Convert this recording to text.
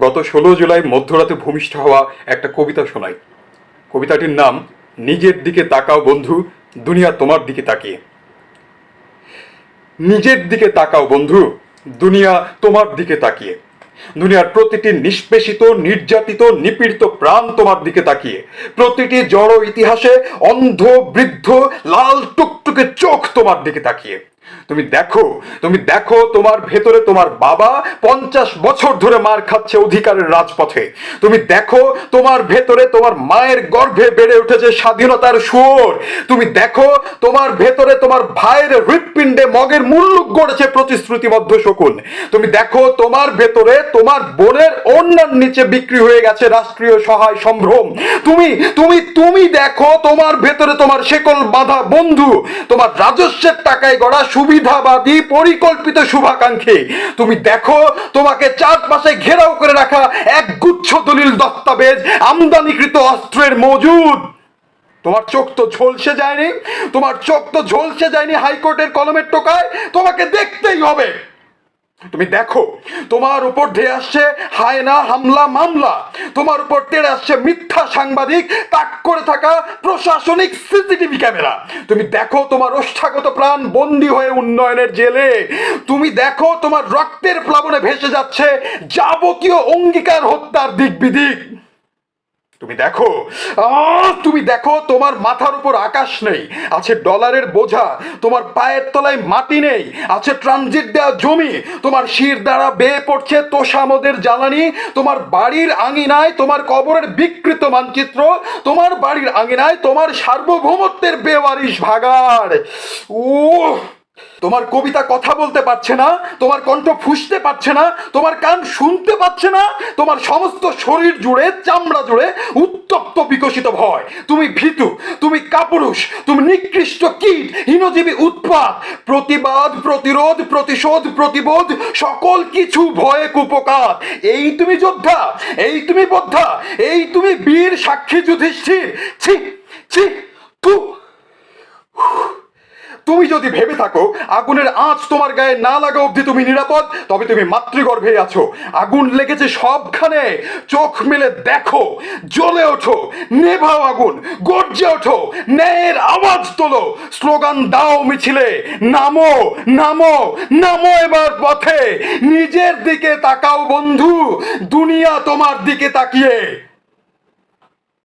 গত ষোলো জুলাই মধ্যরাতে ভূমিষ্ঠ হওয়া একটা কবিতা শোনাই। কবিতাটির নাম, নিজের দিকে তাকাও বন্ধু, দুনিয়া তোমার দিকে তাকিয়ে। নিজের দিকে তাকাও বন্ধু, দুনিয়া তোমার দিকে তাকিয়ে। দুনিয়ার প্রতিটি নিষ্পেষিত, নির্যাতিত, নিপীড়িত প্রাণ তোমার দিকে তাকিয়ে। প্রতিটি জড় ইতিহাসে অন্ধ, বৃদ্ধ, লাল টুকটুকে চোখ তোমার দিকে তাকিয়ে। তুমি দেখো তুমি দেখো তোমার ভেতরে তোমার বাবা পঞ্চাশ বছর ধরে মার খাচ্ছে অধিকারের রাজপথে। তুমি দেখো তোমার ভেতরে তোমার মায়ের গর্ভে বেড়ে উঠেছে স্বাধীনতার সুর তুমি দেখো তোমার ভেতরে তোমার ভাইয়ের হৃৎপিণ্ডে মগের মুল্লুক গড়েছে প্রতিশ্রুতিবদ্ধ শকুন। তুমি দেখো তোমার ভেতরে তোমার বোনের অন্যান্য নিচে বিক্রি হয়ে গেছে রাষ্ট্রীয় সহায় সম্ভ্রম। তুমি তুমি তুমি দেখো তোমার ভেতরে তোমার শেকল বাঁধা বন্ধু, তোমার রাজস্বের টাকায় গড়া সুবিধাবাদী পরিকল্পিত শুভাকাঙ্ক্ষী। তুমি দেখো, তোমাকে চারপাশে ঘেরাও করে রাখা এক গুচ্ছ দলিল দস্তাবেজ, আমদানিকৃত অস্ত্রের মজুদ। তোমার চোখ তো ঝলসে যায়নি, তোমার চোখ তো ঝলসে যায়নি হাইকোর্টের কলমের টোকায়, তোমাকে দেখতেই হবে। তুমি দেখো, তোমার উপর ধেয়ে আসছে হায়না হামলা, মামলা। তোমার উপর তেড়ে আসছে মিথ্যা সাংবাদিক, তাক করে থাকা প্রশাসনিক সিসিটিভি ক্যামেরা। তুমি দেখো তোমার ওষ্ঠাগত প্রাণ বন্দী হয়ে উন্নয়নের জেলে। তুমি দেখো তোমার রক্তের প্লাবনে ভেসে যাচ্ছে যাবতীয় অঙ্গীকার হত্যার দিক বিদিক তুমি দেখো। তুমি দেখো, তোমার মাথার উপর আকাশ নেই। আছে ডলারের বোঝা, তোমার পায়ের তলায় মাটি নেই। আছে ট্রানজিট দেওয়া জমি, তোমার শির দ্বারা বেয়ে পড়ছে তোষামদের জ্বালানি, তোমার বাড়ির আঙিনায় তোমার কবরের বিকৃত মানচিত্র, তোমার বাড়ির আঙিনায় তোমার সার্বভৌমত্বের বেওয়ারিশ ভাগার উহ! তোমার কবিতা কথা বলতে পারছে না, তোমার কণ্ঠ ফুসতে পারছে না, তোমার কান শুনতে পাচ্ছে না, তোমার সমস্ত শরীর জুড়ে, চামড়া জুড়ে উত্তপ্ত, বিকশিত ভয়। তুমি ভীতু, তুমি কাপুরুষ, তুমি নিকৃষ্ট কীট, হীনজীবী উৎপাত, প্রতিবাদ, প্রতিরোধ, প্রতিশোধ, প্রতিবোধ, সকল কিছু ভয়ে কুপকাত। এই তুমি যোদ্ধা, এই তুমি বোদ্ধা, এই তুমি বীর সাক্ষী যুধিষ্ঠির, ছি ছি। তুমি যদি ভেবে থাকো, আগুনের আঁচ তোমার গায়ে না লাগা অবধি তুমি নিরাপদ, তবে তুমি মাতৃগর্ভে আছো। আগুন লেগেছে সবখানে। চোখ মেলে দেখো, জ্বলে ওঠো, নেভাও আগুন, গর্জে ওঠো, ন্যায়ের আওয়াজ তোলো। স্লোগান দাও মিছিলে, নামো নামো নামো এবার পথে। নিজের দিকে তাকাও বন্ধু, দুনিয়া তোমার দিকে তাকিয়ে।